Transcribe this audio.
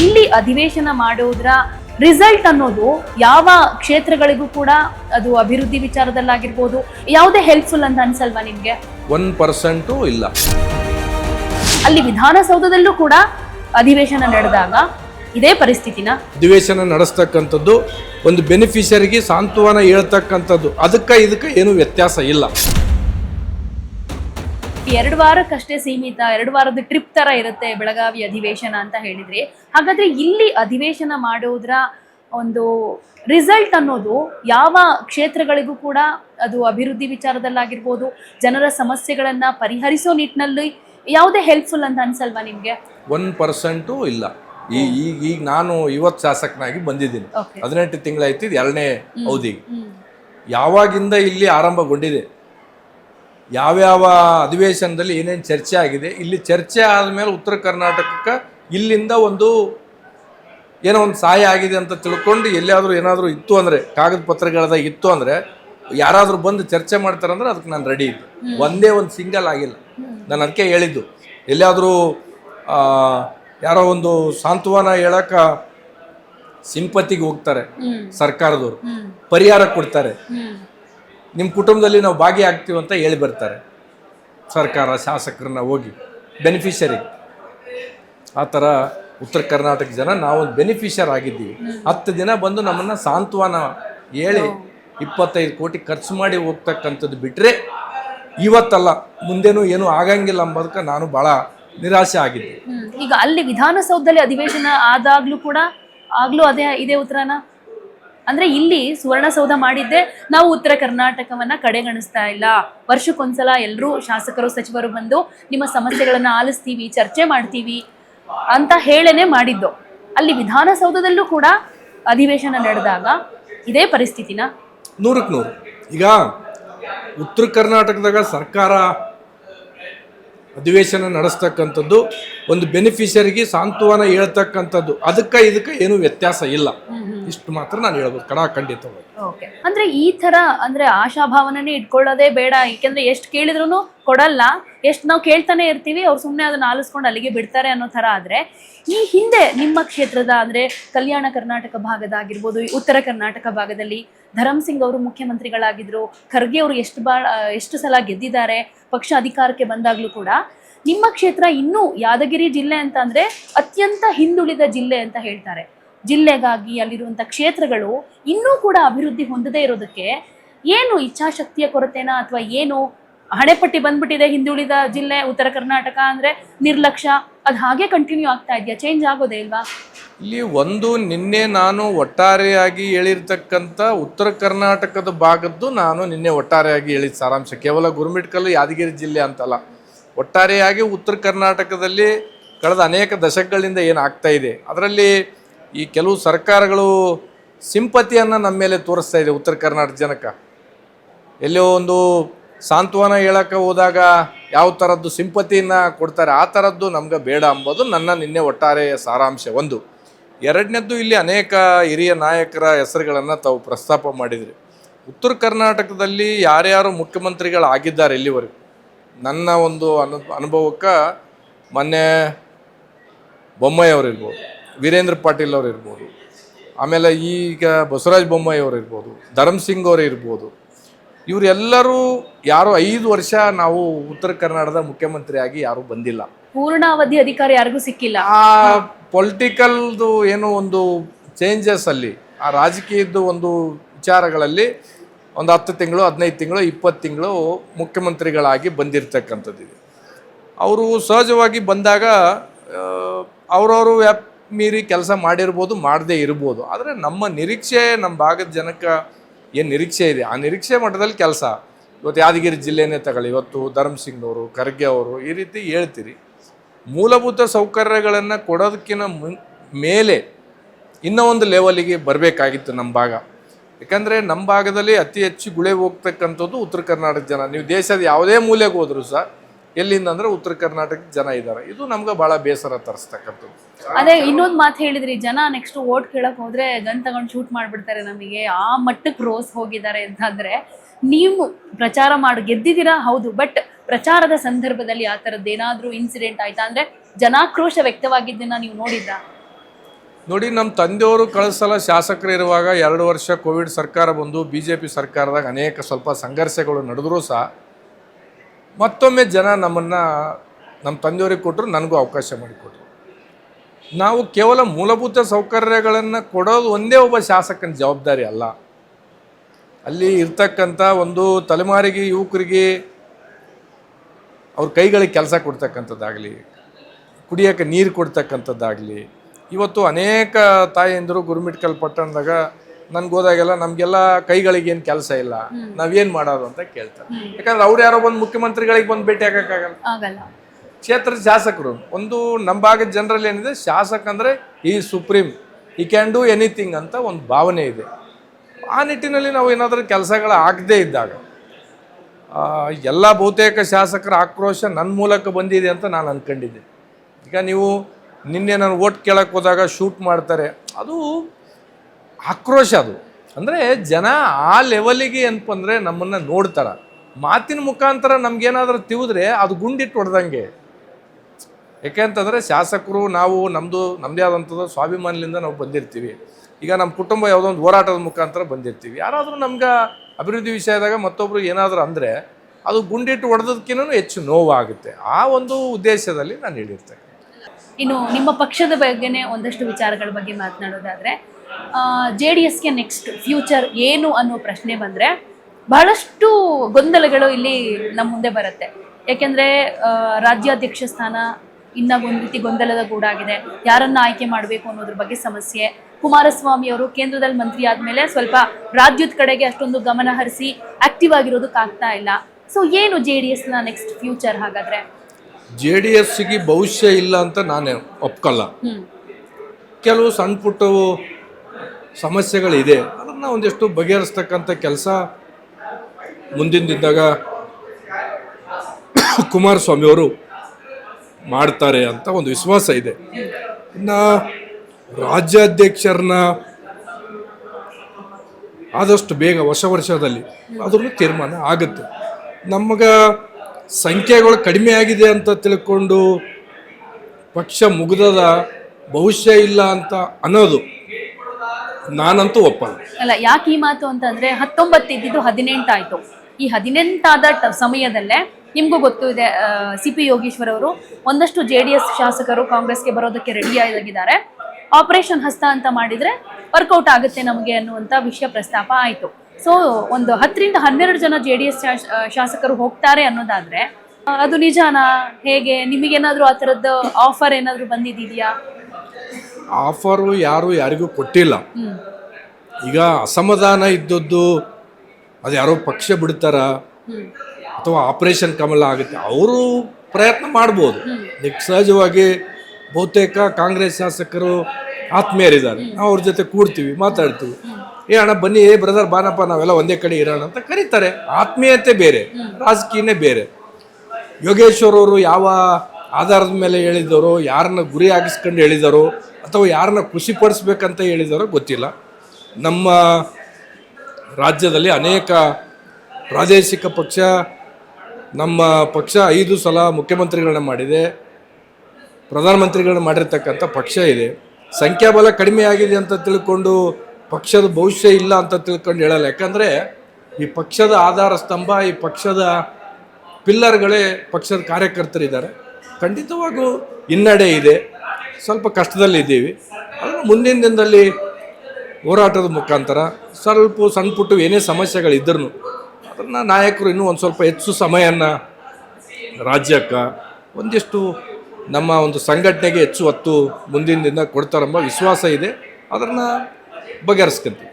ಇಲ್ಲಿ ಅಧಿವೇಶನ ಮಾಡೋದ್ರ ರಿಸಲ್ಟ್ ಅನ್ನೋದು ಯಾವ ಕ್ಷೇತ್ರಗಳಿಗೂ ಕೂಡ ಅದು ಅಭಿವೃದ್ಧಿ ವಿಚಾರದಲ್ಲಾಗಿರ್ಬೋದು. ಯಾವುದೇ ಹೆಲ್ಪ್ಫುಲ್ ಅಂತ ಅನ್ಸಲ್ವಾ ನಿಮ್ಗೆ? ಒನ್ ಪರ್ಸೆಂಟು ಇಲ್ಲ. ಅಲ್ಲಿ ವಿಧಾನಸೌಧದಲ್ಲೂ ಕೂಡ ಅಧಿವೇಶನ ನಡೆದಾಗ ಇದೇ ಪರಿಸ್ಥಿತಿನ. ಅಧಿವೇಶನ ನಡೆಸ್ತಕ್ಕಂಥದ್ದು ಒಂದು ಬೆನಿಫಿಷರಿಗೆ ಸಾಂತ್ವನ ಹೇಳ್ತಕ್ಕಂಥದ್ದು. ಅದಕ್ಕೆ ಇದಕ್ಕೆ ಏನು ವ್ಯತ್ಯಾಸ ಇಲ್ಲ. ಎರಡು ವಾರಕ್ಕಷ್ಟೇ ಸೀಮಿತ ಎರಡು ವಾರದ ಟ್ರಿಪ್ ತರ ಇರುತ್ತೆ ಬೆಳಗಾವಿ ಅಧಿವೇಶನ ಅಂತ ಹೇಳಿದ್ರಿ. ಹಾಗಾದ್ರೆ ಇಲ್ಲಿ ಅಧಿವೇಶನ ಮಾಡೋದ್ರ ಒಂದು ರಿಸಲ್ಟ್ ಅನ್ನೋದು ಯಾವ ಕ್ಷೇತ್ರಗಳಿಗೂ ಕೂಡ ಅದು ಅಭಿವೃದ್ಧಿ ವಿಚಾರದಲ್ಲಾಗಿರ್ಬೋದು ಜನರ ಸಮಸ್ಯೆಗಳನ್ನ ಪರಿಹರಿಸೋ ನಿಟ್ಟಿನಲ್ಲಿ ಯಾವುದೇ ಹೆಲ್ಪ್ಫುಲ್ ಅಂತ ಅನ್ಸಲ್ವಾ ನಿಮ್ಗೆ? ಒನ್ ಪರ್ಸೆಂಟು ಇಲ್ಲ. ಈ ಈಗ ಈಗ ನಾನು ಇವತ್ತು ಶಾಸಕನಾಗಿ ಬಂದಿದ್ದೀನಿ. ಹದಿನೆಂಟು ತಿಂಗಳಾಯ್ತು ಎರಡನೇ ಅವಧಿ ಯಾವಾಗಿಂದ ಇಲ್ಲಿ ಆರಂಭಗೊಂಡಿದೆ? ಯಾವ್ಯಾವ ಅಧಿವೇಶನದಲ್ಲಿ ಏನೇನು ಚರ್ಚೆ ಆಗಿದೆ ಇಲ್ಲಿ ಚರ್ಚೆ ಆದಮೇಲೆ ಉತ್ತರ ಕರ್ನಾಟಕಕ್ಕೆ ಇಲ್ಲಿಂದ ಒಂದು ಏನೋ ಒಂದು ಸಹಾಯ ಆಗಿದೆ ಅಂತ ತಿಳ್ಕೊಂಡು ಎಲ್ಲಿಯಾದರೂ ಏನಾದರೂ ಇತ್ತು ಅಂದರೆ ಕಾಗದ ಪತ್ರಗಳದಾಗ ಇತ್ತು ಅಂದರೆ ಯಾರಾದರೂ ಬಂದು ಚರ್ಚೆ ಮಾಡ್ತಾರಂದ್ರೆ ಅದಕ್ಕೆ ನಾನು ರೆಡಿ ಇದ್ದೆ. ಒಂದೇ ಒಂದು ಸಿಂಗಲ್ ಆಗಿಲ್ಲ. ನಾನು ಅದಕ್ಕೆ ಹೇಳಿದ್ದು ಎಲ್ಲಿಯಾದರೂ ಯಾರೋ ಒಂದು ಸಾಂತ್ವನ ಹೇಳಕ್ಕೆ ಸಿಂಪತಿಗೆ ಹೋಗ್ತಾರೆ ಸರ್ಕಾರದವರು. ಪರಿಹಾರ ಕೊಡ್ತಾರೆ. ನಿಮ್ಮ ಕುಟುಂಬದಲ್ಲಿ ನಾವು ಭಾಗಿಯಾಗ್ತೀವಿ ಅಂತ ಹೇಳಿ ಬರ್ತಾರೆ. ಸರ್ಕಾರ, ಶಾಸಕರನ್ನ ಹೋಗಿ ಬೆನಿಫಿಷರಿ ಆ ಥರ ಉತ್ತರ ಕರ್ನಾಟಕ ಜನ ನಾವು ಬೆನಿಫಿಷರ್ ಆಗಿದ್ದೀವಿ. ಹತ್ತು ದಿನ ಬಂದು ನಮ್ಮನ್ನು ಸಾಂತ್ವನ ಹೇಳಿ ಇಪ್ಪತ್ತೈದು ಕೋಟಿ ಖರ್ಚು ಮಾಡಿ ಹೋಗ್ತಕ್ಕಂಥದ್ದು ಬಿಟ್ಟರೆ ಇವತ್ತಲ್ಲ, ಮುಂದೇನು ಏನೂ ಆಗಂಗಿಲ್ಲ ಅಂಬೋದಕ್ಕೆ ನಾನು ಭಾಳ ನಿರಾಶೆ ಆಗಿದ್ದೆ ಈಗ ಅಲ್ಲಿ ವಿಧಾನಸೌಧದಲ್ಲಿ ಅಧಿವೇಶನ ಆದಾಗ್ಲೂ ಕೂಡ, ಆಗಲೂ ಅದೇ, ಇದೇ ಉತ್ತರನ ಅಂದ್ರೆ ಇಲ್ಲಿ ಸುವರ್ಣಸೌಧ ಮಾಡಿದ್ದೆ, ನಾವು ಉತ್ತರ ಕರ್ನಾಟಕವನ್ನ ಕಡೆಗಣಿಸ್ತಾ ಇಲ್ಲ. ವರ್ಷಕ್ಕೊಂದ್ಸಲ ಎಲ್ಲರೂ ಶಾಸಕರು, ಸಚಿವರು ಬಂದು ನಿಮ್ಮ ಸಮಸ್ಯೆಗಳನ್ನ ಆಲಿಸ್ತೀವಿ, ಚರ್ಚೆ ಮಾಡ್ತೀವಿ ಅಂತ ಹೇಳೇನೆ ಮಾಡಿದ್ದು. ಅಲ್ಲಿ ವಿಧಾನಸೌಧದಲ್ಲೂ ಕೂಡ ಅಧಿವೇಶನ ನಡೆದಾಗ ಇದೇ ಪರಿಸ್ಥಿತಿನ. ನೂರಕ್ಕೆ ನೂರು. ಈಗ ಉತ್ತರ ಕರ್ನಾಟಕದಾಗ ಸರ್ಕಾರ ಅಧಿವೇಶನ ನಡೆಸ್ತಕ್ಕಂಥದ್ದು ಒಂದು ಬೆನಿಫಿಷರಿಗೆ ಸಾಂತ್ವನ ಹೇಳ್ತಕ್ಕಂಥದ್ದು. ಅದಕ್ಕೆ ಇದಕ್ಕೆ ಏನು ವ್ಯತ್ಯಾಸ ಇಲ್ಲ. ಇಷ್ಟು ಮಾತ್ರ ನಾನು ಹೇಳ್ಬೋದು ಕಡಾ ಖಂಡಿತವಾಗಿ. ಓಕೆ. ಅಂದ್ರೆ ಈ ತರ ಅಂದ್ರೆ ಆಶಾಭಾವನೆ ಇಟ್ಕೊಳ್ಳೋದೇ ಬೇಡ. ಯಾಕೆಂದ್ರೆ ಎಷ್ಟು ಕೇಳಿದ್ರು ಕೊಡಲ್ಲ. ಎಷ್ಟು ನಾವು ಕೇಳ್ತಾನೆ ಇರ್ತೀವಿ, ಅವ್ರು ಸುಮ್ಮನೆ ಅದನ್ನ ಆಲಿಸ್ಕೊಂಡು ಅಲ್ಲಿಗೆ ಬಿಡ್ತಾರೆ ಅನ್ನೋ ತರ ಆದ್ರೆ, ಈ ಹಿಂದೆ ನಿಮ್ಮ ಕ್ಷೇತ್ರದ ಅಂದ್ರೆ ಕಲ್ಯಾಣ ಕರ್ನಾಟಕ ಭಾಗದಾಗಿರ್ಬೋದು ಉತ್ತರ ಕರ್ನಾಟಕ ಭಾಗದಲ್ಲಿ ಧರಮ್ ಸಿಂಗ್ ಅವರು ಮುಖ್ಯಮಂತ್ರಿಗಳಾಗಿದ್ರು, ಖರ್ಗೆ ಅವರು ಎಷ್ಟು ಬಾ, ಎಷ್ಟು ಸಲ ಗೆದ್ದಿದ್ದಾರೆ, ಪಕ್ಷ ಅಧಿಕಾರಕ್ಕೆ ಬಂದಾಗ್ಲೂ ಕೂಡ, ನಿಮ್ಮ ಕ್ಷೇತ್ರ ಇನ್ನೂ ಯಾದಗಿರಿ ಜಿಲ್ಲೆ ಅಂತ ಅಂದ್ರೆ ಅತ್ಯಂತ ಹಿಂದುಳಿದ ಜಿಲ್ಲೆ ಅಂತ ಹೇಳ್ತಾರೆ. ಜಿಲ್ಲೆಗಾಗಿ ಅಲ್ಲಿರುವಂಥ ಕ್ಷೇತ್ರಗಳು ಇನ್ನೂ ಕೂಡ ಅಭಿವೃದ್ಧಿ ಹೊಂದದೇ ಇರೋದಕ್ಕೆ ಏನು ಇಚ್ಛಾಶಕ್ತಿಯ ಕೊರತೆನಾ ಅಥವಾ ಏನು ಹಣೆಪಟ್ಟಿ ಬಂದ್ಬಿಟ್ಟಿದೆ, ಹಿಂದುಳಿದ ಜಿಲ್ಲೆ, ಉತ್ತರ ಕರ್ನಾಟಕ ಅಂದ್ರೆ ನಿರ್ಲಕ್ಷ್ಯ. ಅದು ಹಾಗೆ ಕಂಟಿನ್ಯೂ ಆಗ್ತಾ ಇದೆಯಾ? ಚೇಂಜ್ ಆಗೋದೇ ಇಲ್ವಾ? ಇಲ್ಲಿ ಒಂದು, ನಿನ್ನೆ ನಾನು ಒಟ್ಟಾರೆಯಾಗಿ ಹೇಳಿರ್ತಕ್ಕಂಥ ಉತ್ತರ ಕರ್ನಾಟಕದ ಭಾಗದ್ದು ನಾನು ನಿನ್ನೆ ಒಟ್ಟಾರೆಯಾಗಿ ಹೇಳಿದ ಸಾರಾಂಶ. ಕೇವಲ ಗುರುಮಿಟ್ಕಲ್ಲು ಯಾದಗಿರಿ ಜಿಲ್ಲೆ ಅಂತಲ್ಲ. ಒಟ್ಟಾರೆಯಾಗಿ ಉತ್ತರ ಕರ್ನಾಟಕದಲ್ಲಿ ಕಳೆದ ಅನೇಕ ದಶಕಗಳಿಂದ ಏನು ಇದೆ, ಅದರಲ್ಲಿ ಈ ಕೆಲವು ಸರ್ಕಾರಗಳು ಸಿಂಪತಿಯನ್ನು ನಮ್ಮ ಮೇಲೆ ತೋರಿಸ್ತಾ ಇದೆ ಉತ್ತರ ಕರ್ನಾಟಕ ಜನಕ್ಕೆ ಎಲ್ಲೋ ಒಂದು ಸಾಂತ್ವನ ಹೇಳಕ್ಕೆ ಹೋದಾಗ ಯಾವ ಥರದ್ದು ಸಿಂಪತಿನ ಕೊಡ್ತಾರೆ, ಆ ಥರದ್ದು ನಮ್ಗೆ ಬೇಡ ಅಂಬೋದು. ನನ್ನ ನಿನ್ನೆ ಒಟ್ಟಾರೆಯ ಸಾರಾಂಶ ಒಂದು. ಎರಡನೇದ್ದು ಇಲ್ಲಿ ಅನೇಕ ಹಿರಿಯ ನಾಯಕರ ಹೆಸರುಗಳನ್ನು ತಾವು ಪ್ರಸ್ತಾಪ ಮಾಡಿದ್ರಿ. ಉತ್ತರ ಕರ್ನಾಟಕದಲ್ಲಿ ಯಾರ್ಯಾರು ಮುಖ್ಯಮಂತ್ರಿಗಳಾಗಿದ್ದಾರೆ ಇಲ್ಲಿವರೆಗೂ? ನನ್ನ ಒಂದು ಅನು, ಅನುಭವಕ್ಕೆ ಮೊನ್ನೆ ಬೊಮ್ಮಯ್ಯವರಿರ್ಬೋದು ವೀರೇಂದ್ರ ಪಾಟೀಲ್ ಅವರು ಇರ್ಬೋದು ಆಮೇಲೆ ಈಗ ಬಸವರಾಜ ಬೊಮ್ಮಾಯಿ ಇರ್ಬೋದು ಧರಮ್ ಸಿಂಗ್ ಅವರು ಇರ್ಬೋದು ಇವರೆಲ್ಲರೂ ಯಾರು ಐದು ವರ್ಷ ನಾವು ಉತ್ತರ ಕರ್ನಾಟಕದ ಮುಖ್ಯಮಂತ್ರಿಯಾಗಿ ಯಾರು ಬಂದಿಲ್ಲ. ಪೂರ್ಣಾವಧಿ ಅಧಿಕಾರ ಯಾರಿಗೂ ಸಿಕ್ಕಿಲ್ಲ. ಆ ಪೊಲಿಟಿಕಲ್ದು ಏನೋ ಒಂದು ಚೇಂಜಸ್ ಅಲ್ಲಿ ಆ ರಾಜಕೀಯದ್ದು ಒಂದು ವಿಚಾರಗಳಲ್ಲಿ ಒಂದು ಹತ್ತು ತಿಂಗಳು ಹದಿನೈದು ತಿಂಗಳು ಇಪ್ಪತ್ತು ತಿಂಗಳು ಮುಖ್ಯಮಂತ್ರಿಗಳಾಗಿ ಬಂದಿರತಕ್ಕಂಥದ್ದಿದೆ. ಅವರು ಸಹಜವಾಗಿ ಬಂದಾಗ ಅವರವರು ವ್ಯಾಪ್ ಮೀರಿ ಕೆಲಸ ಮಾಡಿರ್ಬೋದು ಮಾಡದೇ ಇರ್ಬೋದು. ಆದರೆ ನಮ್ಮ ನಿರೀಕ್ಷೆ ನಮ್ಮ ಭಾಗದ ಜನಕ್ಕೆ ಏನು ನಿರೀಕ್ಷೆ ಇದೆ? ಆ ನಿರೀಕ್ಷೆ ಮಟ್ಟದಲ್ಲಿ ಕೆಲಸ. ಇವತ್ತು ಯಾದಗಿರಿ ಜಿಲ್ಲೆನೇ ತಗೊಳ್ಳಿ. ಇವತ್ತು ಧರ್ಮಸಿಂಗ್ನವರು ಖರ್ಗೆ ಅವರು ಈ ರೀತಿ ಹೇಳ್ತೀರಿ. ಮೂಲಭೂತ ಸೌಕರ್ಯಗಳನ್ನು ಕೊಡೋದಕ್ಕಿಂತ ಮುನ್ ಮೇಲೆ ಇನ್ನೂ ಒಂದು ಲೆವೆಲಿಗೆ ಬರಬೇಕಾಗಿತ್ತು ನಮ್ಮ ಭಾಗ. ಯಾಕಂದರೆ ನಮ್ಮ ಭಾಗದಲ್ಲಿ ಅತಿ ಹೆಚ್ಚು ಗುಳೆ ಹೋಗ್ತಕ್ಕಂಥದ್ದು ಉತ್ತರ ಕರ್ನಾಟಕ ಜನ. ನೀವು ದೇಶದ ಯಾವುದೇ ಮೂಲೆಗೆ ಹೋದರೂ ಸಹ ಎಲ್ಲಿಂದ ಅಂದ್ರೆ ಉತ್ತರ ಕರ್ನಾಟಕ ಜನ ಇದ್ದಾರೆ. ಇದು ನಮ್ಗೆ ಬಹಳ ಬೇಸರ ತರಿಸ್ತಕ್ಕಂಥದ್ದು. ಅದೇ ಇನ್ನೊಂದು ಮಾತು ಹೇಳಿದ್ರಿ ಜನ ನೆಕ್ಸ್ಟ್ ಓಟ್ ಕೇಳಕ್ ಹೋದ್ರೆ ಗನ್ ತಗೊಂಡು ಶೂಟ್ ಮಾಡ್ಬಿಡ್ತಾರೆ ನಮಗೆ. ಆ ಮಟ್ಟಕ್ಕೆ ರೋಸ್ ಹೋಗಿದ್ದಾರೆ ಅಂತಂದ್ರೆ ನೀವು ಪ್ರಚಾರ ಮಾಡಿ ಗೆದ್ದಿದ್ದೀರಾ? ಹೌದು ಬಟ್ ಪ್ರಚಾರದ ಸಂದರ್ಭದಲ್ಲಿ ಆ ಥರದ್ದು ಏನಾದರೂ ಇನ್ಸಿಡೆಂಟ್ ಆಯ್ತಾ? ಅಂದ್ರೆ ಜನಾಕ್ರೋಶ ವ್ಯಕ್ತವಾಗಿದ್ದನ್ನ ನೀವು ನೋಡಿದ್ರಾ? ನೋಡಿ ನಮ್ಮ ತಂದೆಯವರು ಕಳಿಸಲ ಸಲ ಶಾಸಕರು ಇರುವಾಗ ಎರಡು ವರ್ಷ ಕೋವಿಡ್ ಸರ್ಕಾರ ಬಂದು ಬಿ ಜೆ ಪಿ ಸರ್ಕಾರದಾಗ ಅನೇಕ ಸ್ವಲ್ಪ ಸಂಘರ್ಷಗಳು ನಡೆದರೂ ಸಹ ಮತ್ತೊಮ್ಮೆ ಜನ ನಮ್ಮನ್ನು ನಮ್ಮ ತಂದೆಯವ್ರಿಗೆ ಕೊಟ್ಟರು, ನನಗೂ ಅವಕಾಶ ಮಾಡಿಕೊಟ್ರು. ನಾವು ಕೇವಲ ಮೂಲಭೂತ ಸೌಕರ್ಯಗಳನ್ನು ಕೊಡೋದು ಒಂದೇ ಒಬ್ಬ ಶಾಸಕನ ಜವಾಬ್ದಾರಿ ಅಲ್ಲ. ಅಲ್ಲಿ ಇರ್ತಕ್ಕಂಥ ಒಂದು ತಲೆಮಾರಿಗೆ, ಯುವಕರಿಗೆ ಅವ್ರ ಕೈಗಳಿಗೆ ಕೆಲಸ ಕೊಡ್ತಕ್ಕಂಥದ್ದಾಗಲಿ, ಕುಡಿಯೋಕ್ಕೆ ನೀರು ಕೊಡ್ತಕ್ಕಂಥದ್ದಾಗಲಿ, ಇವತ್ತು ಅನೇಕ ತಾಯಂದಿರು ಗುರುಮಿಟ್ಕಲ್ ಪಟ್ಟಣದಾಗ ನನ್ಗೆ ಹೋದಾಗೆಲ್ಲ ನಮಗೆಲ್ಲ ಕೈಗಳಿಗೆ ಏನು ಕೆಲಸ ಇಲ್ಲ. ನಾವೇನು ಮಾಡೋದು ಅಂತ ಕೇಳ್ತಾರೆ. ಯಾಕಂದ್ರೆ ಅವ್ರು ಯಾರೋ ಬಂದು ಮುಖ್ಯಮಂತ್ರಿಗಳಿಗೆ ಬಂದು ಭೇಟಿ ಆಗೋಕ್ಕಾಗಲ್ಲ. ಆಗಲ್ಲ. ಕ್ಷೇತ್ರದ ಶಾಸಕರು ಒಂದು ನಮ್ಮ ಭಾಗದ ಜನರಲ್ಲಿ ಏನಿದೆ ಶಾಸಕ ಅಂದರೆ ಈ ಸುಪ್ರೀಂ ಈ ಕ್ಯಾನ್ ಡೂ ಎನಿಥಿಂಗ್ ಅಂತ ಒಂದು ಭಾವನೆ ಇದೆ. ಆ ನಿಟ್ಟಿನಲ್ಲಿ ನಾವು ಏನಾದರೂ ಕೆಲಸಗಳು ಆಗದೇ ಇದ್ದಾಗ ಎಲ್ಲ ಬಹುತೇಕ ಶಾಸಕರ ಆಕ್ರೋಶ ನನ್ನ ಮೂಲಕ ಬಂದಿದೆ ಅಂತ ನಾನು ಅಂದ್ಕೊಂಡಿದ್ದೆ ಈಗ ನೀವು ನಿನ್ನೆ ನಾನು ಓಟ್ ಕೇಳಕ್ಕೆ ಹೋದಾಗ ಶೂಟ್ ಮಾಡ್ತಾರೆ ಅದು ಆಕ್ರೋಶ ಅದು. ಅಂದರೆ ಜನ ಆ ಲೆವೆಲಿಗೆ ಏನಪ್ಪ ಅಂದರೆ ನಮ್ಮನ್ನು ನೋಡ್ತಾರೆ. ಮಾತಿನ ಮುಖಾಂತರ ನಮಗೇನಾದರೂ ತಿವಿದ್ರೆ ಅದು ಗುಂಡಿಟ್ಟು ಹೊಡೆದಂಗೆ. ಯಾಕೆಂತಂದರೆ ಶಾಸಕರು ನಾವು ನಮ್ಮದು ನಮ್ಮದೇ ಆದಂಥದ್ದು ಸ್ವಾಭಿಮಾನದಿಂದ ನಾವು ಬಂದಿರ್ತೀವಿ. ಈಗ ನಮ್ಮ ಕುಟುಂಬ ಯಾವುದೋ ಒಂದು ಹೋರಾಟದ ಮುಖಾಂತರ ಬಂದಿರ್ತೀವಿ. ಯಾರಾದರೂ ನಮ್ಗೆ ಅಭಿವೃದ್ಧಿ ವಿಷಯದಾಗ ಮತ್ತೊಬ್ಬರು ಏನಾದರೂ ಅಂದರೆ ಅದು ಗುಂಡಿಟ್ಟು ಹೊಡೆದಕ್ಕಿಂತ ಹೆಚ್ಚು ನೋವಾಗುತ್ತೆ. ಆ ಒಂದು ಉದ್ದೇಶದಲ್ಲಿ ನಾನು ಹೇಳಿರ್ತೇನೆ. ಇನ್ನು ನಿಮ್ಮ ಪಕ್ಷದ ಬಗ್ಗೆನೇ ಒಂದಷ್ಟು ವಿಚಾರಗಳ ಬಗ್ಗೆ ಮಾತನಾಡೋದಾದ್ರೆ ಜೆ ಡಿ ಎಸ್ಗೆ ನೆಕ್ಸ್ಟ್ ಫ್ಯೂಚರ್ ಏನು ಅನ್ನೋ ಪ್ರಶ್ನೆ ಬಂದರೆ ಬಹಳಷ್ಟು ಗೊಂದಲಗಳು ಇಲ್ಲಿ ನಮ್ಮ ಮುಂದೆ ಬರುತ್ತೆ. ಯಾಕೆಂದರೆ ರಾಜ್ಯಾಧ್ಯಕ್ಷ ಸ್ಥಾನ ಇನ್ನ ಒಂದು ರೀತಿ ಗೊಂದಲದ ಗೂಡಾಗಿದೆ. ಯಾರನ್ನು ಆಯ್ಕೆ ಮಾಡಬೇಕು ಅನ್ನೋದ್ರ ಬಗ್ಗೆ ಸಮಸ್ಯೆ. ಕುಮಾರಸ್ವಾಮಿ ಅವರು ಕೇಂದ್ರದಲ್ಲಿ ಮಂತ್ರಿ ಆದಮೇಲೆ ಸ್ವಲ್ಪ ರಾಜ್ಯದ ಕಡೆಗೆ ಅಷ್ಟೊಂದು ಗಮನ ಹರಿಸಿ ಆಕ್ಟಿವ್ ಆಗಿರೋದಕ್ಕಾಗ್ತಾ ಇಲ್ಲ. ಸೊ ಏನು ಜೆ ಡಿ ಎಸ್ನ ನೆಕ್ಸ್ಟ್ ಫ್ಯೂಚರ್ ಹಾಗಾದರೆ? ಜೆ ಡಿ ಎಸ್ಗೆ ಭವಿಷ್ಯ ಇಲ್ಲ ಅಂತ ನಾನು ಒಪ್ಕಲ್ಲ. ಕೆಲವು ಸಣ್ಣ ಪುಟ್ಟ ಸಮಸ್ಯೆಗಳಿದೆ. ಅದನ್ನು ಒಂದಿಷ್ಟು ಬಗೆಹರಿಸ್ತಕ್ಕಂಥ ಕೆಲಸ ಮುಂದಿನ ಕುಮಾರಸ್ವಾಮಿಯವರು ಮಾಡ್ತಾರೆ ಅಂತ ಒಂದು ವಿಶ್ವಾಸ ಇದೆ. ಇನ್ನು ರಾಜ್ಯಾಧ್ಯಕ್ಷರನ್ನ ಆದಷ್ಟು ಬೇಗ ಹೊಸ ವರ್ಷದಲ್ಲಿ ಅದ್ರೂ ತೀರ್ಮಾನ ಆಗುತ್ತೆ. ನಮಗೆ ಸಂಖ್ಯೆಗಳು ಕಡಿಮೆ ಆಗಿದೆ ಅಂತ ತಿಳ್ಕೊಂಡು ಪಕ್ಷ ಮುಗಿದದ ಭವಿಷ್ಯ ಇಲ್ಲ ಅಂತ ಅನ್ನೋದು ನಾನಂತೂ ಒಪ್ಪಲ್ಲ. ಅಲ್ಲ, ಯಾಕೆ ಈ ಮಾತು ಅಂತಂದ್ರೆ ಹತ್ತೊಂಬತ್ತು ಇದ್ದಿದ್ದು ಹದಿನೆಂಟು ಆಯ್ತು ಈ ಹದಿನೆಂಟಾದ ಸಮಯದಲ್ಲೇ ನಿಮಗೂ ಗೊತ್ತು ಇದೆ ಸಿ ಪಿ ಯೋಗೇಶ್ವರ್ ಅವರು ಒಂದಷ್ಟು ಜೆ ಡಿ ಎಸ್ ಶಾಸಕರು ಕಾಂಗ್ರೆಸ್ಗೆ ಬರೋದಕ್ಕೆ ರೆಡಿ ಆಗಿದ್ದಾರೆ. ಆಪರೇಷನ್ ಹಸ್ತ ಅಂತ ಮಾಡಿದ್ರೆ ವರ್ಕೌಟ್ ಆಗುತ್ತೆ ನಮಗೆ ಅನ್ನುವಂಥ ವಿಷಯ ಪ್ರಸ್ತಾಪ ಆಯಿತು. ಸೊ ಒಂದು ಹತ್ತರಿಂದ ಹನ್ನೆರಡು ಜನ ಜೆ ಡಿ ಎಸ್ ಶಾಸಕರು ಹೋಗ್ತಾರೆ ಅನ್ನೋದಾದ್ರೆ ಅದು ನಿಜಾನಾ? ಹೇಗೆ? ನಿಮಗೇನಾದ್ರೂ ಆ ಥರದ್ದು ಆಫರ್ ಏನಾದರೂ ಬಂದಿದೆಯಾ ಆಫರು ಯಾರು ಯಾರಿಗೂ ಕೊಟ್ಟಿಲ್ಲ. ಈಗ ಅಸಮಾಧಾನ ಇದ್ದದ್ದು ಅದು ಯಾರೋ ಪಕ್ಷ ಬಿಡ್ತಾರ? ಅಥವಾ ಆಪರೇಷನ್ ಕಮಲ ಆಗುತ್ತೆ. ಅವರು ಪ್ರಯತ್ನ ಮಾಡ್ಬೋದು. ಸಹಜವಾಗಿ ಬಹುತೇಕ ಕಾಂಗ್ರೆಸ್ ಶಾಸಕರು ಆತ್ಮೀಯರಿದ್ದಾರೆ. ನಾವು ಅವ್ರ ಜೊತೆ ಕೂಡ್ತೀವಿ, ಮಾತಾಡ್ತೀವಿ. ಏ ಅಣ್ಣ, ಬನ್ನಿ, ಏ ಬ್ರದರ್ ಬಾನಪ್ಪ, ನಾವೆಲ್ಲ ಒಂದೇ ಕಡೆ ಇರೋಣ ಅಂತ ಕರೀತಾರೆ. ಆತ್ಮೀಯತೆ ಬೇರೆ, ರಾಜಕೀಯನೇ ಬೇರೆ. ಯೋಗೇಶ್ವರವರು ಯಾವ ಆಧಾರದ ಮೇಲೆ ಹೇಳಿದರು, ಯಾರನ್ನ ಗುರಿ ಆಗಿಸ್ಕೊಂಡು ಹೇಳಿದರು, ಅಥವಾ ಯಾರನ್ನ ಖುಷಿಪಡಿಸ್ಬೇಕಂತ ಹೇಳಿದಾರೋ ಗೊತ್ತಿಲ್ಲ. ನಮ್ಮ ರಾಜ್ಯದಲ್ಲಿ ಅನೇಕ ಪ್ರಾದೇಶಿಕ ಪಕ್ಷ, ನಮ್ಮ ಪಕ್ಷ ಐದು ಸಲ ಮುಖ್ಯಮಂತ್ರಿಗಳನ್ನ ಮಾಡಿದೆ. ಪ್ರಧಾನಮಂತ್ರಿಗಳನ್ನ ಮಾಡಿರ್ತಕ್ಕಂಥ ಪಕ್ಷ ಇದೆ. ಸಂಖ್ಯಾಬಲ ಕಡಿಮೆ ಆಗಿದೆ ಅಂತ ತಿಳ್ಕೊಂಡು ಪಕ್ಷದ ಭವಿಷ್ಯ ಇಲ್ಲ ಅಂತ ತಿಳ್ಕೊಂಡು ಹೇಳಲ್ಲ. ಯಾಕಂದರೆ ಈ ಪಕ್ಷದ ಆಧಾರ ಸ್ತಂಭ, ಈ ಪಕ್ಷದ ಪಿಲ್ಲರ್ಗಳೇ ಪಕ್ಷದ ಕಾರ್ಯಕರ್ತರಿದ್ದಾರೆ. ಖಂಡಿತವಾಗೂ ಹಿನ್ನಡೆ ಇದೆ. ಸ್ವಲ್ಪ ಕಷ್ಟದಲ್ಲಿದ್ದೀವಿ ಅದನ್ನು ಮುಂದಿನ ದಿನದಲ್ಲಿ ಹೋರಾಟದ ಮುಖಾಂತರ ಸ್ವಲ್ಪ ಸಣ್ಣ ಪುಟ್ಟ ಏನೇ ಸಮಸ್ಯೆಗಳಿದ್ದರೂ ಅದನ್ನು ನಾಯಕರು ಇನ್ನೂ ಒಂದು ಸ್ವಲ್ಪ ಹೆಚ್ಚು ಸಮಯನ ರಾಜ್ಯಕ್ಕೆ ಒಂದಿಷ್ಟು ನಮ್ಮ ಒಂದು ಸಂಘಟನೆಗೆ ಹೆಚ್ಚು ಒತ್ತು ಮುಂದಿನ ದಿನ ಕೊಡ್ತಾರೆಂಬ ವಿಶ್ವಾಸ ಇದೆ. ಅದನ್ನು ಬಗೆಹರಿಸ್ಕೊಂತೀವಿ.